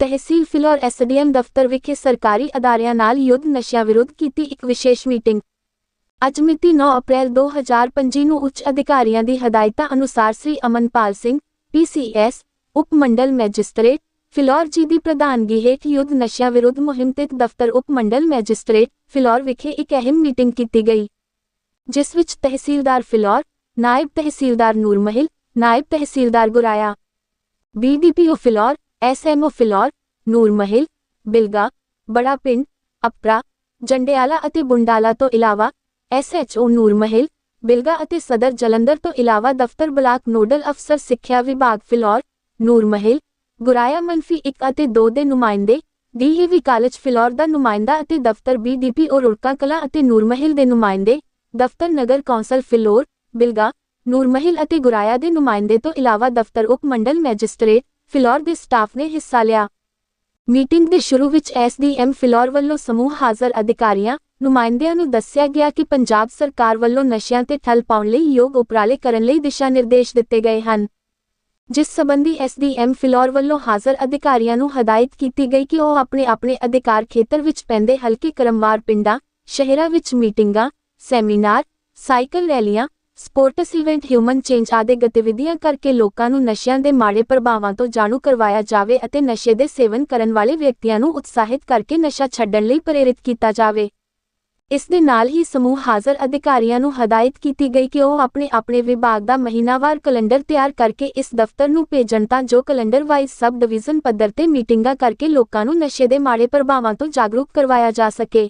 ਤਹਿਸੀਲ Phillaur SDM ਦਫ਼ਤਰ ਵਿਖੇ ਸਰਕਾਰੀ ਅਦਾਰਿਆਂ ਨਾਲ ਯੁੱਧ ਨਸ਼ਿਆਂ ਵਿਰੁੱਧ ਕੀਤੀ ਇੱਕ ਵਿਸ਼ੇਸ਼ ਮੀਟਿੰਗ। ਅੱਜ ਮਿਤੀ 9 ਅਪ੍ਰੈਲ 2025 ਨੂੰ ਉੱਚ ਅਧਿਕਾਰੀਆਂ ਦੀ ਹਦਾਇਤਾਂ ਅਨੁਸਾਰ ਸ੍ਰੀ ਅਮਨਪਾਲ ਸਿੰਘ ਪੀਸੀਐਸ ਉਪ ਮੰਡਲ ਮੈਜਿਸਟ੍ਰੇਟ, ਫਿਲੌਰ ਜੀ ਦੀ ਪ੍ਰਧਾਨਗੀ ਹੇਠ ਯੁੱਧ ਨਸ਼ਿਆਂ ਵਿਰੁੱਧ ਮੁਹਿੰਮ ਤੇ ਦਫ਼ਤਰ ਉਪ ਮੰਡਲ ਮੈਜਿਸਟ੍ਰੇਟ, ਫਿਲੌਰ ਵਿਖੇ ਇੱਕ ਅਹਿਮ ਮੀਟਿੰਗ ਕੀਤੀ ਗਈ। ਜਿਸ ਵਿੱਚ ਤਹਿਸੀਲਦਾਰ ਫਿਲੌਰ, ਨਾਇਬ ਤਹਿਸੀਲਦਾਰ ਨੂਰਮਹਿਲ, ਨਾਇਬ ਤਹਿਸੀਲਦਾਰ ਗੁਰਾਇਆ। ਬੀਡੀਪੀਓ ਫਿਲੌਰ ਐਸਐਮਓ ਫਿਲੌਰ ਨੂਰ ਮਹਿਲ, ਬਿਲਗਾ, ਬੜਾ ਪਿੰਡ, ਅਪਰਾ, ਜੰਡਿਆਲਾ ਅਤੇ ਬੁੰਡਾਲਾ ਤੋਂ ਇਲਾਵਾ ਐਸਐਚਓ ਨੂਰਮਹਿਲ ਬਿਲਗਾ ਅਤੇ ਸਦਰ ਜਲੰਧਰ ਤੋਂ ਇਲਾਵਾ ਦਫ਼ਤਰ ਬਲਾਕ ਨੋਡਲ ਅਫਸਰ ਸਿੱਖਿਆ ਵਿਭਾਗ ਫਿਲੌਰ ਨੂਰਮਹਿਲ ਗੁਰਾਇਆ ਮੰਫੀ 1 ਅਤੇ 2 ਦੇ ਨੁਮਾਇੰਦੇ ਡੀਏਵੀ ਕਾਲਜ ਫਿਲੌਰ ਦਾ ਨੁਮਾਇੰਦਾ ਅਤੇ ਦਫ਼ਤਰ ਬੀਡੀਪੀਓ ਰੁੜਕਾ ਕਲਾ ਅਤੇ ਨੂਰ ਮਹਿਲ ਦੇ ਨੁਮਾਇੰਦੇ, ਦਫ਼ਤਰ ਨਗਰ ਕੌਂਸਲ ਫਿਲੌਰ, ਬਿਲਗਾ, ਨੂਰ ਮਹਿਲ ਅਤੇ ਗੁਰਾਇਆ ਦੇ ਨੁਮਾਇੰਦੇ ਤੋਂ ਇਲਾਵਾ ਦਫ਼ਤਰ ਉਪ ਮੰਡਲ ਮੈਜਿਸਟ੍ਰੇਟ ਫਿਲੌਰ ਦੇ ਸਟਾਫ ਨੇ ਹਿੱਸਾ ਲਿਆ। ਮੀਟਿੰਗ ਦੇ ਸ਼ੁਰੂ ਵਿੱਚ ਐਸਡੀਐਮ ਫਿਲੌਰ ਵੱਲੋਂ ਸਮੂਹ ਹਾਜ਼ਰ ਅਧਿਕਾਰੀਆਂ, ਨੁਮਾਇੰਦਿਆਂ ਨੂੰ ਦੱਸਿਆ ਗਿਆ ਕਿ ਪੰਜਾਬ ਸਰਕਾਰ ਵੱਲੋਂ ਨਸ਼ਿਆਂ ਤੇ ਠੱਲ ਪਾਉਣ ਲਈ ਯੋਗ ਉਪਰਾਲੇ ਕਰਨ ਲਈ ਦਿਸ਼ਾ ਨਿਰਦੇਸ਼ ਦਿੱਤੇ ਗਏ ਹਨ। ਜਿਸ ਸੰਬੰਧੀ ਐਸਡੀਐਮ ਫਿਲੌਰ ਵੱਲੋਂ ਹਾਜ਼ਰ ਅਧਿਕਾਰੀਆਂ ਨੂੰ ਹਦਾਇਤ ਕੀਤੀ ਗਈ ਕਿ ਉਹ ਆਪਣੇ ਆਪਣੇ ਅਧਿਕਾਰ ਖੇਤਰ ਵਿੱਚ ਪੈਂਦੇ ਹਲਕੇ ਕਰਮਵਾਰ ਪਿੰਡਾਂ, ਸ਼ਹਿਰਾਂ ਵਿੱਚ ਮੀਟਿੰਗਾਂ, ਸੈਮੀਨਾਰ, ਸਾਈਕਲ ਰੈਲੀਆਂ ਸਪੋਰਟਸ ਇਵੈਂਟ ਹਿਊਮਨ ਚੇਂਜ ਆਦਿ ਗਤੀਵਿਧੀਆਂ ਕਰਕੇ ਲੋਕਾਂ ਨੂੰ ਨਸ਼ਿਆਂ ਦੇ ਮਾੜੇ ਪ੍ਰਭਾਵਾਂ ਤੋਂ ਜਾਣੂ ਕਰਵਾਇਆ ਜਾਵੇ ਅਤੇ ਨਸ਼ੇ ਦੇ ਸੇਵਨ ਕਰਨ ਵਾਲੇ ਵਿਅਕਤੀਆਂ ਨੂੰ ਉਤਸ਼ਾਹਿਤ ਕਰਕੇ ਨਸ਼ਾ ਛੱਡਣ ਲਈ ਪ੍ਰੇਰਿਤ ਕੀਤਾ ਜਾਵੇ। ਇਸ ਦੇ ਨਾਲ ਹੀ ਸਮੂਹ ਹਾਜ਼ਰ ਅਧਿਕਾਰੀਆਂ ਨੂੰ ਹਦਾਇਤ ਕੀਤੀ ਗਈ ਕਿ ਉਹ ਆਪਣੇ ਆਪਣੇ ਵਿਭਾਗ ਦਾ ਮਹੀਨਾਵਾਰ ਕੈਲੰਡਰ ਤਿਆਰ ਕਰਕੇ ਇਸ ਦਫ਼ਤਰ ਨੂੰ ਭੇਜਣ ਤਾਂ ਜੋ ਕੈਲੰਡਰ ਵਾਈਜ਼ ਸਬ ਡਿਵੀਜ਼ਨ ਪੱਧਰ ਤੇ ਮੀਟਿੰਗਾਂ ਕਰਕੇ ਲੋਕਾਂ ਨੂੰ ਨਸ਼ੇ ਦੇ ਮਾੜੇ ਪ੍ਰਭਾਵਾਂ ਤੋਂ ਜਾਗਰੂਕ ਕਰਵਾਇਆ ਜਾ ਸਕੇ।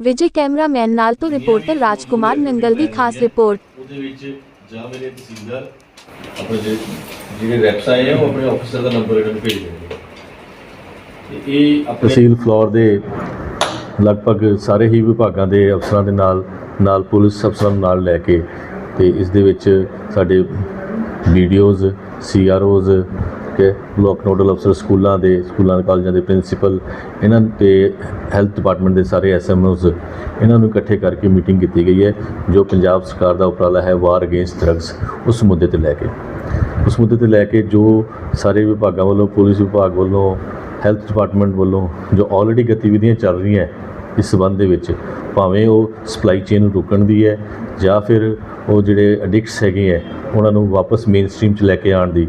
ਵਿਜੇ ਕੈਮਰਾਮੈਨ ਨਾਲ ਤੋਂ ਰਿਪੋਰਟਰ ਰਾਜਕੁਮਾਰ ਨੰਗਲ ਦੀ ਖਾਸ ਰਿਪੋਰਟ। ਉਹਦੇ ਵਿੱਚ ਜਾਂ ਮੇਰੇ ਤਹਿਸੀਲਦਾਰ, ਆਪਣੇ ਜਿਹੜੇ- ਜਿਹੜੇ ਰੈਪਸ ਆਏ ਆ, ਉਹ ਆਪਣੇ ਆਫੀਸਰ ਦਾ ਨੰਬਰ ਇਹਨਾਂ ਨੂੰ ਭੇਜ ਦੇਣਗੇ। ਤੇ ਇਹ ਆਪਣੇ ਤਹਿਸੀਲ ਫਲੋਰ ਦੇ ਲਗਭਗ ਸਾਰੇ ਹੀ ਵਿਭਾਗਾਂ ਦੇ ਅਫਸਰਾਂ ਦੇ ਨਾਲ ਨਾਲ ਪੁਲਿਸ ਅਫਸਰਾਂ ਨੂੰ ਨਾਲ ਲੈ ਕੇ ਤੇ ਇਸ ਦੇ ਵਿੱਚ ਸਾਡੇ ਵੀਡੀਓਜ਼ ਸੀਆਰਓਜ਼ ਕੇ ਬਲਾਕ ਨੋਡਲ ਅਫਸਰ ਸਕੂਲਾਂ ਦੇ, ਸਕੂਲਾਂ, ਕਾਲਜਾਂ ਦੇ ਪ੍ਰਿੰਸੀਪਲ, ਇਹਨਾਂ ਤੇ ਹੈਲਥ ਡਿਪਾਰਟਮੈਂਟ ਦੇ ਸਾਰੇ ਐਸਐਮਓਜ਼, ਇਹਨਾਂ ਨੂੰ ਇਕੱਠੇ ਕਰਕੇ ਮੀਟਿੰਗ ਕੀਤੀ ਗਈ ਹੈ, ਜੋ ਪੰਜਾਬ ਸਰਕਾਰ ਦਾ ਉਪਰਾਲਾ ਹੈ ਵਾਰ ਅਗੇਂਸਟ ਡਰੱਗਸ, ਉਸ ਮੁੱਦੇ ਤੇ ਲੈ ਕੇ। ਉਸ ਮੁੱਦੇ ਤੇ ਲੈ ਕੇ ਜੋ ਸਾਰੇ ਵਿਭਾਗਾਂ ਵੱਲੋਂ, ਪੁਲਿਸ ਵਿਭਾਗ ਵੱਲੋਂ, ਹੈਲਥ ਡਿਪਾਰਟਮੈਂਟ ਵੱਲੋਂ, ਜੋ ਆਲਰੇਡੀ ਗਤੀਵਿਧੀਆਂ ਚੱਲ ਰਹੀਆਂ ਇਸ ਸਬੰਧ ਦੇ ਵਿੱਚ, ਭਾਵੇਂ ਉਹ ਸਪਲਾਈ ਚੇਨ ਨੂੰ ਰੋਕਣ ਦੀ ਹੈ, ਜਾਂ ਫਿਰ ਉਹ ਜਿਹੜੇ ਐਡਿਕਟਸ ਹੈਗੇ ਹੈ, ਉਹਨਾਂ ਨੂੰ ਵਾਪਸ ਮੇਨ ਸਟ੍ਰੀਮ 'ਚ ਲੈ ਕੇ ਆਉਣ ਦੀ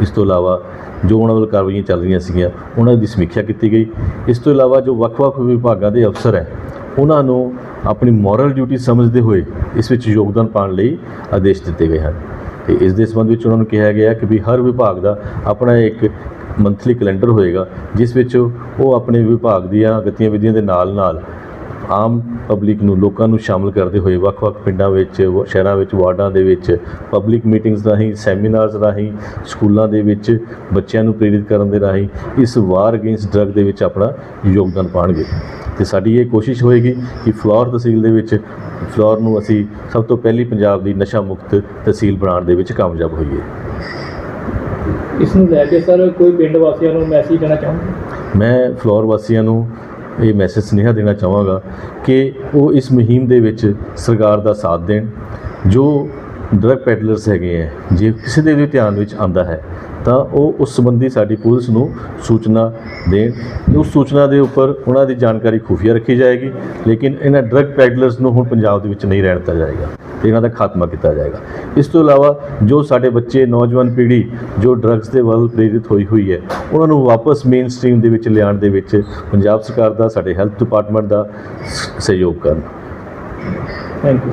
ਇਸ ਤੋਂ ਇਲਾਵਾ ਜੋ ਉਹਨਾਂ ਵੱਲ ਕਾਰਵਾਈਆਂ ਚੱਲ ਰਹੀਆਂ ਸੀਗੀਆਂ, ਉਹਨਾਂ ਦੀ ਸਮੀਖਿਆ ਕੀਤੀ ਗਈ। ਇਸ ਤੋਂ ਇਲਾਵਾ ਜੋ ਵੱਖ-ਵੱਖ ਵਿਭਾਗਾਂ ਦੇ ਅਫਸਰ ਹੈ, ਉਹਨਾਂ ਨੂੰ ਆਪਣੀ ਮੋਰਲ ਡਿਊਟੀ ਸਮਝਦੇ ਹੋਏ ਇਸ ਵਿੱਚ ਯੋਗਦਾਨ ਪਾਉਣ ਲਈ ਆਦੇਸ਼ ਦਿੱਤੇ ਗਏ ਹਨ। ਤੇ ਇਸ ਦੇ ਸੰਬੰਧ ਵਿੱਚ ਉਹਨਾਂ ਨੂੰ ਕਿਹਾ ਗਿਆ ਕਿ ਵੀ ਹਰ ਵਿਭਾਗ ਦਾ ਆਪਣਾ ਇੱਕ ਮੰਥਲੀ ਕੈਲੰਡਰ ਹੋਏਗਾ, ਜਿਸ ਵਿੱਚ ਉਹ ਆਪਣੇ ਵਿਭਾਗ ਦੀਆਂ ਗਤੀਵਿਧੀਆਂ ਦੇ ਨਾਲ-ਨਾਲ ਆਮ ਪਬਲਿਕ ਨੂੰ ਲੋਕਾਂ ਨੂੰ ਸ਼ਾਮਲ ਕਰਦੇ ਹੋਏ ਵੱਖ-ਵੱਖ ਪਿੰਡਾਂ ਵਿੱਚ ਸ਼ਹਿਰਾਂ ਵਿੱਚ ਵਾਰਡਾਂ ਦੇ ਵਿੱਚ ਪਬਲਿਕ ਮੀਟਿੰਗਸ ਰਾਹੀਂ ਸੈਮੀਨਾਰਸ ਰਾਹੀਂ ਸਕੂਲਾਂ ਦੇ ਵਿੱਚ ਬੱਚਿਆਂ ਨੂੰ ਪ੍ਰੇਰਿਤ ਕਰਨ ਦੇ ਰਾਹੀਂ ਇਸ ਵਾਰ ਅਗੇਂਸਟ ਡਰੱਗ ਦੇ ਵਿੱਚ ਆਪਣਾ ਯੋਗਦਾਨ ਪਾਉਣਗੇ ਤੇ ਸਾਡੀ ਇਹ ਕੋਸ਼ਿਸ਼ ਹੋਏਗੀ ਕਿ ਫਲੋਰ ਤਹਿਸੀਲ ਦੇ ਵਿੱਚ ਫਲੋਰ ਨੂੰ ਅਸੀਂ ਸਭ ਤੋਂ ਪਹਿਲੀ ਪੰਜਾਬ ਦੀ ਨਸ਼ਾ ਮੁਕਤ ਤਹਿਸੀਲ ਬਣਾਉਣ ਦੇ ਵਿੱਚ ਕਾਮਯਾਬ ਹੋਈਏ। ਇਸ ਨੂੰ ਲੈ ਕੇ ਸਰ ਕੋਈ ਪਿੰਡ ਵਾਸੀਆਂ ਨੂੰ ਮੈਸੇਜ ਦੇਣਾ ਚਾਹੁੰਦੇ ਮੈਂ ਫਲੋਰ ਵਾਸੀਆਂ ਨੂੰ ਇਹ ਮੈਸੇਜ ਸੁਨੇਹਾ ਦੇਣਾ ਚਾਹਾਂਗਾ ਕਿ ਉਹ ਇਸ ਮੁਹਿੰਮ ਦੇ ਵਿੱਚ ਸਰਕਾਰ ਦਾ ਸਾਥ ਦੇਣ, ਜੋ ਡਰੱਗ ਪੈਡਲਰਸ ਹੈਗੇ ਹੈ, ਜੇ ਕਿਸੇ ਦੇ ਵੀ ਧਿਆਨ ਵਿੱਚ ਆਂਦਾ ਹੈ, ਤਾਂ ਉਹ ਉਸ ਸੰਬੰਧੀ ਸਾਡੀ ਪੁਲਿਸ ਨੂੰ ਸੂਚਨਾ ਦੇਣ। ਉਸ ਸੂਚਨਾ ਦੇ ਉੱਪਰ ਉਹਨਾਂ ਦੀ ਜਾਣਕਾਰੀ ਖੁਫੀਆ ਰੱਖੀ ਜਾਏਗੀ, ਲੇਕਿਨ ਇਹਨਾਂ ਡਰੱਗ ਪੈਡਲਰਸ ਨੂੰ ਹੁਣ ਪੰਜਾਬ ਦੇ ਵਿੱਚ ਨਹੀਂ ਰਹਿਣ ਦਿੱਤਾ ਜਾਏਗਾ। ਇਹਨਾਂ ਦਾ ਖਾਤਮਾ ਕੀਤਾ ਜਾਏਗਾ। ਇਸ ਤੋਂ ਇਲਾਵਾ ਜੋ ਸਾਡੇ ਬੱਚੇ, ਨੌਜਵਾਨ ਪੀੜ੍ਹੀ ਜੋ ਡਰੱਗਸ ਦੇ ਵੱਲ ਪ੍ਰੇਰਿਤ ਹੋਈ ਹੋਈ ਹੈ, ਉਹਨਾਂ ਨੂੰ ਵਾਪਸ ਮੇਨ ਸਟ੍ਰੀਮ ਦੇ ਵਿੱਚ ਲਿਆਉਣ ਦੇ ਵਿੱਚ ਪੰਜਾਬ ਸਰਕਾਰ ਦਾ, ਸਾਡੇ ਹੈਲਥ ਡਿਪਾਰਟਮੈਂਟ ਦਾ ਸਹਿਯੋਗ ਕਰਨ। Thank you